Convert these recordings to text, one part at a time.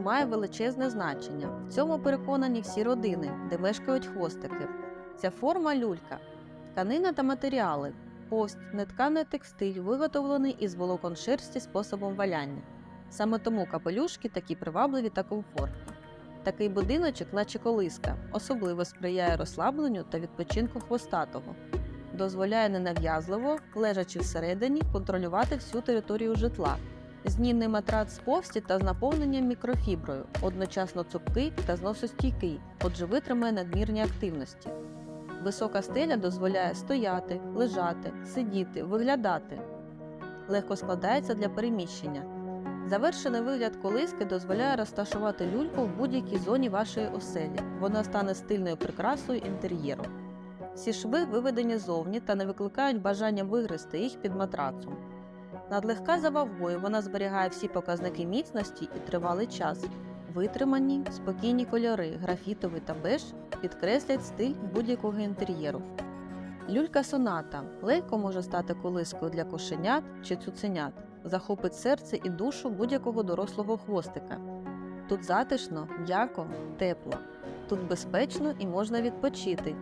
має величезне значення. В цьому переконані всі родини, де мешкають хвостики. Ця форма люлька, тканина та матеріали, пост, нетканий текстиль, виготовлений із волокон шерсті способом валяння. Саме тому капелюшки такі привабливі та комфортні. Такий будиночок, наче колиска, особливо сприяє розслабленню та відпочинку хвостатого. Дозволяє ненав'язливо, лежачи всередині, контролювати всю територію житла. Знімний матрац з повсті та з наповненням мікрофіброю, одночасно цупкий та зносостійкий, отже витримає надмірні активності. Висока стеля дозволяє стояти, лежати, сидіти, виглядати. Легко складається для переміщення. Завершений вигляд колиски дозволяє розташувати люльку в будь-якій зоні вашої оселі. Вона стане стильною прикрасою інтер'єру. Всі шви виведені зовні та не викликають бажання вигризти їх під матрацом. Надлегка за вагою вона зберігає всі показники міцності і тривалий час. Витримані, спокійні кольори, графітовий та беж підкреслять стиль будь-якого інтер'єру. Люлька соната легко може стати колискою для кошенят чи цуценят, захопить серце і душу будь-якого дорослого хвостика. Тут затишно, м'яко, тепло. Тут безпечно і можна відпочити.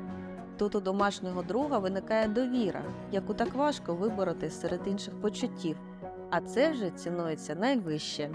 Тут у домашнього друга виникає довіра, яку так важко вибороти серед інших почуттів, а це вже цінується найвище.